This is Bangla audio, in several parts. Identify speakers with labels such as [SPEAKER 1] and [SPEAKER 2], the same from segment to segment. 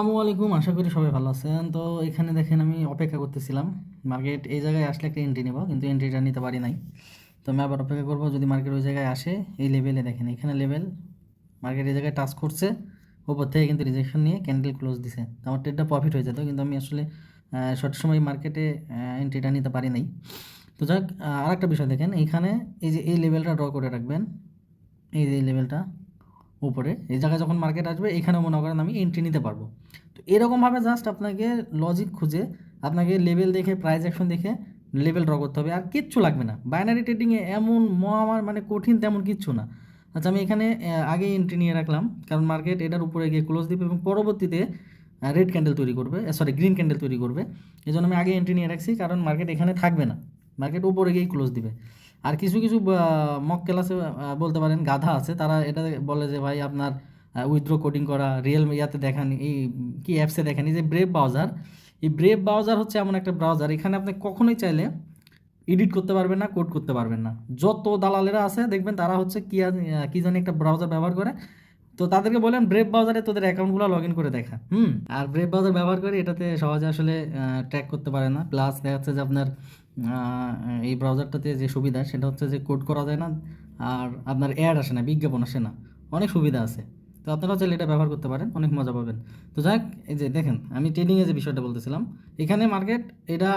[SPEAKER 1] আসসালামু আলাইকুম, আশা করি সবাই ভালো আছেন। তো এখানে দেখেন আমি অপেক্ষা করতেছিলাম। মার্কেট এই জায়গায় আসলে একটা এন্ট্রি নেব, কিন্তু এন্ট্রিটা নিতে পারি নাই। তো আমি আবার অপেক্ষা করব, যদি মার্কেট ওই জায়গায় আসে, এই লেভেলে দেখেন, এখানে লেভেল মার্কেট এই জায়গায় টাচ করছে ওপর থেকে কিন্তু রিজেকশন নিয়ে ক্যান্ডেল ক্লোজ দিছে। তো আমার ট্রেডটা প্রফিট হয়ে যেত কিন্তু আমি আসলে শর্ট সময় মার্কেটে এন্ট্রিটা নিতে পারি নাই। তো যাক আর একটা বিষয় দেখেন এইখানে এই যে এই লেভেলটা ড্র করে রাখবেন, এই যে এই লেভেলটা উপরে, এই জায়গায় যখন মার্কেট আসবে এখানে মনে করেন আমি এন্ট্রি নিতে পারব। তো এরকমভাবে জাস্ট আপনাকে লজিক খুঁজে, আপনাকে লেভেল দেখে প্রাইস অ্যাকশন দেখে লেভেল ড্র করতে হবে। আর কিচ্ছু লাগবে না। বাইনারি ট্রেডিংয়ে এমন মহামার মানে কঠিন তেমন কিচ্ছু না। আচ্ছা আমি এখানে আগে এন্ট্রি নিয়ে রাখলাম। কারণ মার্কেট এটার উপরে গিয়ে ক্লোজ দিবে এবং পরবর্তীতে রেড ক্যান্ডেল তৈরি করবে সরি গ্রিন ক্যান্ডেল তৈরি করবে। এই জন্য আমি আগে এন্ট্রি নিয়ে রাখছি। কারণ মার্কেট এখানে থাকবে না। মার্কেট উপরে গিয়েই ক্লোজ দিবে। আর কিছু কিছু মক ক্লাসে বলতে পারেন গাধা আছে। তারা এটা বলে যে, ভাই, আপনার উইথড্র কোডিং করা রিয়েল ইয়াতে দেখান, এই কি অ্যাপসে দেখান যে ব্রেভ ব্রাউজার এই ব্রেভ ব্রাউজার হচ্ছে এমন একটা ব্রাউজার এখানে আপনি কখনোই চাইলে এডিট করতে পারবেন না কোড করতে পারবেন না। যত দালালেরা আছে, দেখবেন তারা হচ্ছে কি কি জানি একটা ব্রাউজার ব্যবহার করে। তো তাদেরকে বলেন ব্রেভ ব্রাউজারে তোদের অ্যাকাউন্টগুলো লগ ইন করে দেখা, হুম? আর ব্রেভ ব্রাউজার ব্যবহার করে এটাতে সহজে আসলে ট্র্যাক করতে পারে না। প্লাস দেখা যাচ্ছে যে আপনার এই ব্রাউজারটাতে যে সুবিধা, সেটা হচ্ছে যে কোড করা যায় না, আর আপনার অ্যাড আসে না, বিজ্ঞাপন আসে না। অনেক সুবিধা আছে। তো আপনারাও চাইলে এটা ব্যবহার করতে পারেন, অনেক মজা পাবেন। তো যাক এই যে দেখেন, আমি ট্রেডিংয়ে যে বিষয়টা বলতেছিলাম, এখানে মার্কেট এটা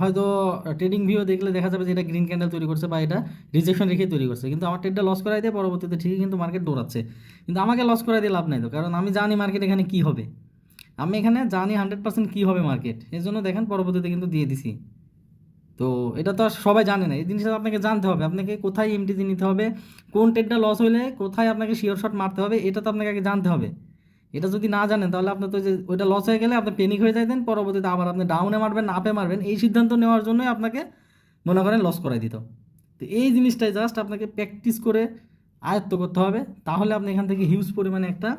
[SPEAKER 1] হয়তো ট্রেডিং ভিউ দেখলে দেখা যাবে যে এটা গ্রিন ক্যান্ডেল তৈরি করছে বা এটা রিজেকশন রেখে তৈরি করছে। কিন্তু আমার ট্রেডটা লস করাই দিয়ে, পরবর্তীতে ঠিকই কিন্তু মার্কেট দৌড়াচ্ছে। কিন্তু আমাকে লস করাই দিয়ে লাভ নাই তো, কারণ আমি জানি মার্কেট এখানে কী হবে। আমি এখানে জানি হান্ড্রেড পার্সেন্ট কী হবে মার্কেট এর জন্য দেখেন পরবর্তীতে কিন্তু দিয়ে দিছি। তো এটা তো সবাই জানে না। এই জিনিসটা আপনাকে জানতে হবে। আপনাকে কোথায় এমটিজি নিতে হবে, কোন ট্রেডটা লস হলে কোথায় আপনাকে শিওর শট মারতে হবে, এটা তো আপনাকে আগে জানতে হবে। এটা যদি না জানেন, তাহলে আপনার তো যে ওইটা লস হয়ে গেলে আপনি পেনিক হয়ে যাইতেন, পরবর্তীতে আবার আপনি ডাউনে মারবেন আপে মারবেন, এই সিদ্ধান্ত নেওয়ার জন্যই আপনাকে মনে করেন লস করাই দিত। তো এই জিনিসটাই জাস্ট আপনাকে প্র্যাকটিস করে আয়ত্ত করতে হবে, তাহলে আপনি এখান থেকে হিউজ পরিমাণে একটা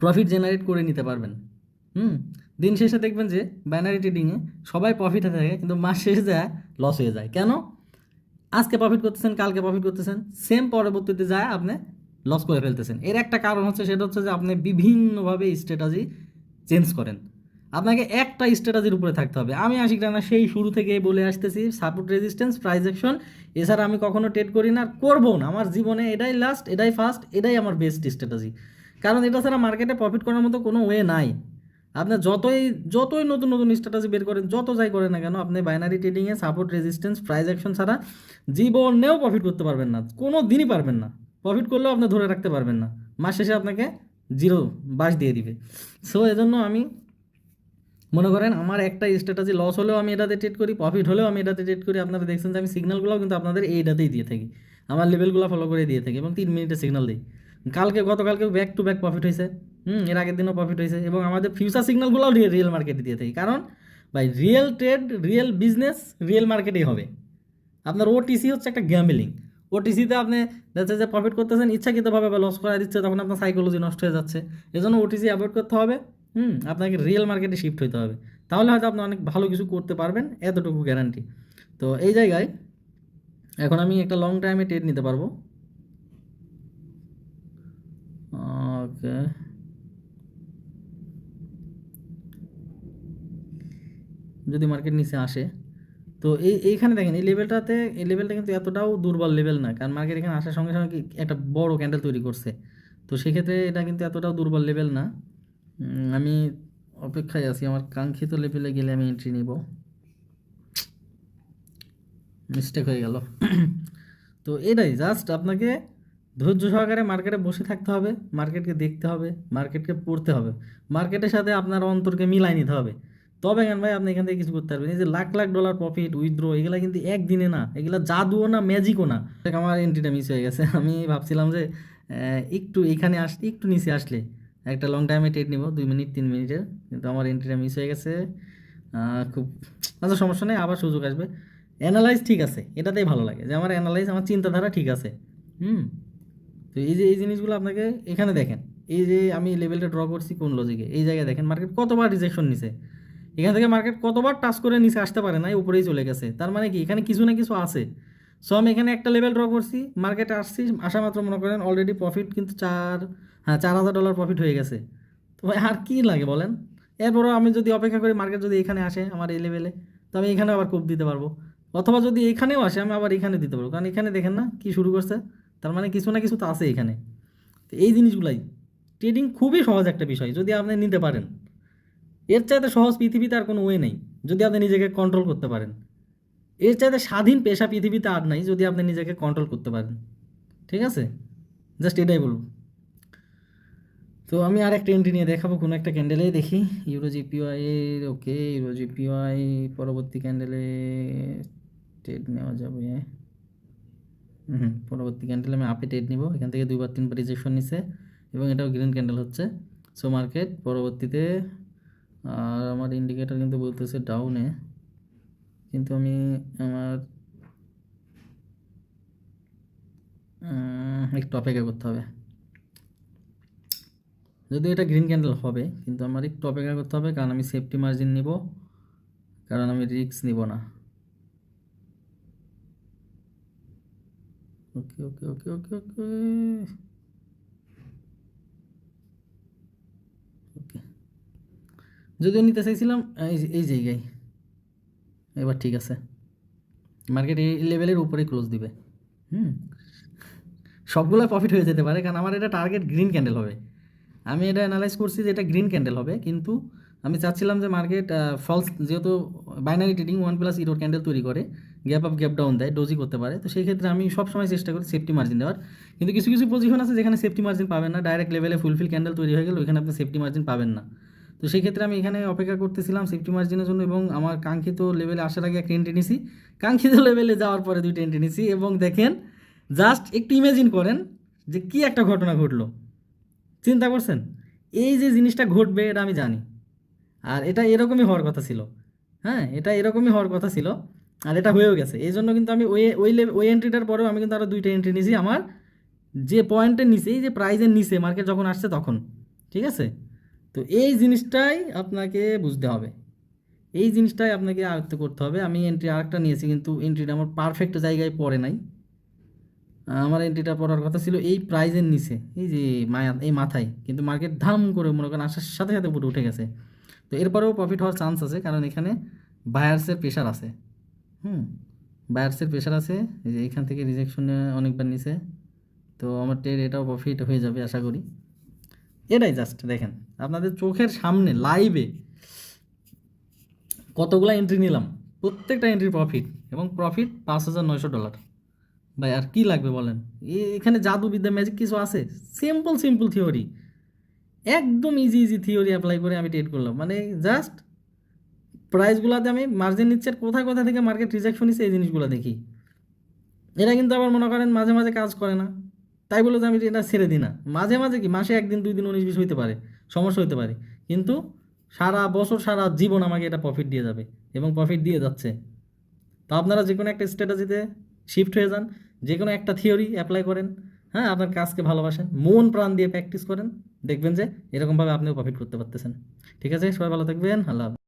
[SPEAKER 1] প্রফিট জেনারেট করে নিতে পারবেন। হুম? দিন শেষে দেখবেন যে ব্যানারি ট্রেডিংয়ে সবাই প্রফিটে থাকে, কিন্তু মাস শেষে যায় লস হয়ে যায়। কেন? আজকে প্রফিট করতেছেন, কালকে প্রফিট করতেছেন সেম পরবর্তীতে যায় আপনি লস করে ফেলতেছেন। এর একটা কারণ হচ্ছে, সেটা হচ্ছে যে আপনি বিভিন্নভাবে স্ট্র্যাটাজি চেঞ্জ করেন। আপনাকে একটা স্ট্র্যাটাজির উপরে থাকতে হবে। আমি আশিক রানা সেই শুরু থেকে বলে আসতেছি সাপোর্ট রেজিস্ট্যান্স প্রাইস অ্যাকশন এছাড়া আমি কখনো ট্রেড করি না, আর করব না। আমার জীবনে এটাই লাস্ট এটাই ফার্স্ট এটাই আমার বেস্ট স্ট্র্যাটাজি কারণ এটা ছাড়া মার্কেটে প্রফিট করার মতো কোনো ওয়ে নাই। আপনার যতই যতই নতুন নতুন স্ট্র্যাটাজি বের করেন, যত যাই করেন না কেন, আপনি বাইনারি ট্রেডিংয়ে সাপোর্ট রেজিস্ট্যান্স প্রাইস অ্যাকশন ছাড়া জীবনেও প্রফিট করতে পারবেন না। কোনো দিনই পারবেন না। প্রফিট করলেও আপনি ধরে রাখতে পারবেন না। মাস শেষে আপনাকে জিরো বাস দিয়ে দিবে। সো এজন্য আমি মনে করেন আমার একটা স্ট্র্যাটাজি লস হলেও আমি এটাতে ট্রেড করি প্রফিট হলেও আমি এটাতে ট্রেড করি। আপনারা দেখছেন যে আমি সিগন্যালগুলোও কিন্তু আপনাদের এইটাতেই দিয়ে থাকি। আমার লেভেলগুলো ফলো করে দিয়ে থাকি এবং তিন মিনিটে সিগন্যাল দিই। কালকে গতকালকে ব্যাক টু ব্যাক প্রফিট হয়েছে। হুম, এর আগের দিনও প্রফিট হয়েছে। এবং আমাদের ফিউচার সিগন্যালগুলোও রিয়েল মার্কেটে দিয়ে থাকি। কারণ, ভাই real trade real business real মার্কেটেই হবে। আপনার ওটিসি হচ্ছে একটা গ্যাম্বলিং ওটিসিতে আপনি যাচ্ছে যে প্রফিট করতেছেন, ইচ্ছাকৃতভাবে বা লস করা দিচ্ছে, তখন আপনার সাইকোলজি নষ্ট হয়ে যাচ্ছে। এজন্য ওটিসি অ্যাভয়েড করতে হবে। হুম, আপনাকে রিয়েল মার্কেটে শিফট হতে হবে। তাহলে হয়তো আপনি অনেক ভালো কিছু করতে পারবেন, এতটুকু গ্যারান্টি তো এই জায়গায়, এখন আমি একটা লং টাইমে ট্রেড নিতে পারব। ওকে যদি মার্কেট নিচে আসে। তো এই, এইখানে দেখেন, এই লেভেলটাতে এই লেভেলটা কিন্তু এতটাও দুর্বল লেভেল না, কারণ মার্কেট এখানে আসার সঙ্গে সঙ্গে একটা বড় ক্যান্ডেল তৈরি করছে। তো সেক্ষেত্রে এটা কিন্তু এতটাও দুর্বল লেভেল না। আমি অপেক্ষায় আছি, আমার কাঙ্ক্ষিত লেভেলে গেলে আমি এন্ট্রি নিব। মিস্টেক হয়ে গেল। তো এটাই জাস্ট আপনাকে ধৈর্য সহকারে মার্কেটে বসে থাকতে হবে মার্কেটকে দেখতে হবে মার্কেটকে পড়তে হবে। মার্কেটের সাথে আপনার অন্তরকে মিলাই নিতে হবে। তবে কেন ভাই, আপনি এখান থেকে কিছু করতে পারবেন। এই যে lakh lakh dollar profit withdraw এগুলো কিন্তু একদিনে না, এগুলা জাদুও না ম্যাজিকও না। আমার এন্ট্রিটা মিস হয়ে গেছে। আমি ভাবছিলাম যে একটু এখানে আসলে একটু নিচে আসলে। একটা লং টাইমে ট্রেড নিব, দুই মিনিট, তিন মিনিটের। কিন্তু আমার এন্ট্রিটা মিস হয়ে গেছে। খুব আচ্ছা সমস্যা নেই, আবার সুযোগ আসবে। অ্যানালাইজ ঠিক আছে, এটাতেই ভালো লাগে। যে আমার অ্যানালাইজ আমার চিন্তাধারা ঠিক আছে। হুম? তো এই যে, এই জিনিসগুলো আপনাকে এখানে দেখেন। এই যে, আমি লেভেলটা ড্র করছি কোন লজিকে এই জায়গায় দেখেন মার্কেট কতবার রিজেকশন নিছে? এখান থেকে মার্কেট কতবার টাচ করে নিচে আসতে পারে না উপরেই চলে গেছে। তার মানে কি? এখানে কিছু না কিছু আছে। সো আমি এখানে একটা লেভেল ড্র করছি মার্কেটে আসছি, আসা মাত্র মনে করেন অলরেডি প্রফিট কিন্তু চার হ্যাঁ চার হাজার ডলার প্রফিট হয়ে গেছে। তো আর কি লাগে বলেন? এরপরও আমি যদি অপেক্ষা করি মার্কেট যদি এখানে আসে আমার এই লেভেলে তো আমি এখানে আবার কোপ দিতে পারব। অথবা যদি এখানেও আসে, আমি আবার এখানে দিতে পারব। কারণ এখানে দেখেন না কি শুরু করছে? তার মানে কিছু না কিছু তো আছে এখানে। তো এই জিনিসগুলাই ট্রেডিং খুবই সহজ একটা বিষয়, যদি আপনি নিতে পারেন। এর চাইতে সহজ পৃথিবীতে আর কোনো ওয়ে নেই, যদি আপনি নিজেকে কন্ট্রোল করতে পারেন। এর চাইতে স্বাধীন পেশা পৃথিবীতে আর নাই, যদি আপনি নিজেকে কন্ট্রোল করতে পারেন। ঠিক আছে? জাস্ট এটাই বলব। তো আমি আর একটা এন্ট্রি নিয়ে দেখাবো, কোনো একটা ক্যান্ডেলে দেখি। Euro JPY okay euro JPY পরবর্তী ক্যান্ডেলে ট্রেড নেওয়া যাবে। হুম পরবর্তী ক্যান্ডেলে আমি আপে ট্রেড নিব। এখান থেকে দুইবার তিনবার রিজেকশন নিছে, এবং এটাও গ্রিন ক্যান্ডেল হচ্ছে। সো মার্কেট পরবর্তীতে আর আমার ইন্ডিকেটর কিন্তু বলতেছে ডাউনে কিন্তু আমি আমার একটু অপেক্ষা করতে হবে। যদিও এটা গ্রিন ক্যান্ডেল হবে, কিন্তু আমার একটু অপেক্ষা করতে হবে, কারণ আমি সেফটি মার্জিন নিব, কারণ আমি রিস্ক নিব না। ওকে ওকে ওকে ওকে ওকে যদিও নিতে চাইছিলাম এই এই জায়গায়। এবার ঠিক আছে। মার্কেট এই লেভেলের উপরে ক্লোজ দিবে। হুম? সবগুলো প্রফিট হয়ে যেতে পারে, কারণ আমার এটা টার্গেট গ্রিন ক্যান্ডেল হবে। আমি এটা অ্যানালাইজ করছি যে এটা গ্রিন ক্যান্ডেল হবে, কিন্তু আমি চাচ্ছিলাম যে মার্কেট ফলস যেহেতু binary trading one plus error candle তৈরি করে গ্যাপ আপ গ্যাপ ডাউন দেয় ডোজি করতে পারে। তো সেই ক্ষেত্রে আমি সবসময় চেষ্টা করি সেফটি মার্জিন দেওয়ার। কিন্তু কিছু কিছু পজিশন আছে যেখানে সেফটি মার্জিন পাবেন না ডাইরেক্ট লেভেলে ফুলফিল ক্যান্ডেল তৈরি হয়ে গেলে, ওইখানে আপনি সেফটি মার্জিন পাবেন না। তো সেই ক্ষেত্রে আমি এখানে অপেক্ষা করতেছিলাম সেফটি মার্জিনের জন্য এবং আমার কাঙ্ক্ষিত লেভেলে আসার আগে একটা এন্ট্রি নিছি। কাঙ্ক্ষিত লেভেলে যাওয়ার পরে দুইটা এন্ট্রি নিছি এবং দেখেন জাস্ট একটু ইমেজিন করেন যে কি একটা ঘটনা ঘটলো। চিন্তা করছেন? এই যে জিনিসটা ঘটবে এটা আমি জানি। আর এটা এরকমই হওয়ার কথা ছিল। হ্যাঁ এটা এরকমই হওয়ার কথা ছিল। আর এটা হয়েও গেছে। এই জন্য কিন্তু আমি ওই ওই ওই এন্ট্রিটার পরেও আমি কিন্তু আরও দুইটা এন্ট্রি নিয়েছি আমার যে পয়েন্টের নিচে, এই যে প্রাইজের নিচে মার্কেট যখন আসছে তখন, ঠিক আছে? তো এই জিনিসটাই আপনাকে বুঝতে হবে। এই জিনিসটাই আপনাকে আয়ত্ত করতে হবে। আমি এন্ট্রি আরেকটা নিয়েছি, কিন্তু এন্ট্রিটা আমার পারফেক্ট জায়গায় পড়ে নাই। আমার এন্ট্রিটা পড়ার কথা ছিল এই প্রাইজের নিচে, এই যে মায়া, এই মাথায়। কিন্তু মার্কেট ধাম করে মনে করেন আসার সাথে সাথে পুরো উঠে গেছে। তো এরপরেও প্রফিট হওয়ার চান্স আছে, কারণ এখানে বায়ার্সের প্রেশার আছে। হুম বায়ার্সের প্রেশার আছে, এই যে এখান থেকে রিজেকশনে অনেকবার নিছে। তো আমার ট্রেড এটাও প্রফিট হয়ে যাবে, আশা করি। এটাই জাস্ট দেখেন। আপনাদের চোখের সামনে লাইভে কতগুলো এন্ট্রি নিলাম? প্রত্যেকটা এন্ট্রির প্রফিট এবং প্রফিট পাঁচ হাজার নয়শো ডলার ভাই, আর কি লাগবে বলেন? এখানে জাদুবিদ্যা ম্যাজিক কিছু আছে? সিম্পল সিম্পল থিওরি একদম ইজি ইজি থিওরি অ্যাপ্লাই করে আমি ট্রেড করলাম। মানে জাস্ট প্রাইসগুলোতে আমি মার্জিন নিচ্ছে, আর কোথায় কোথা থেকে মার্কেট রিজেকশন নিচ্ছে, এই জিনিসগুলো দেখি। এরা কিন্তু আবার মনে করেন মাঝে মাঝে কাজ করে না। তাই বলে যে আমি এটা ছেড়ে দিই না। মাঝে মাঝে কি? মাসে একদিন, দুই দিন, উনিশ, বিশ হইতে পারে। সমস্যা হতে পারে। কিন্তু সারা বছর সারা জীবন আমাকে এটা প্রফিট দিয়ে যাবে এবং প্রফিট দিয়ে যাচ্ছে। তো আপনারা যে কোনো একটা স্ট্র্যাটাজিতে শিফট হয়ে যান যে কোনো একটা থিওরি অ্যাপ্লাই করেন হ্যাঁ আপনার কাজকে ভালোবাসেন, মন প্রাণ দিয়ে প্র্যাকটিস করেন, দেখবেন যে এরকমভাবে আপনিও প্রফিট করতে পারতেছেন। ঠিক আছে? সবাই ভালো থাকবেন, আল্লাহ।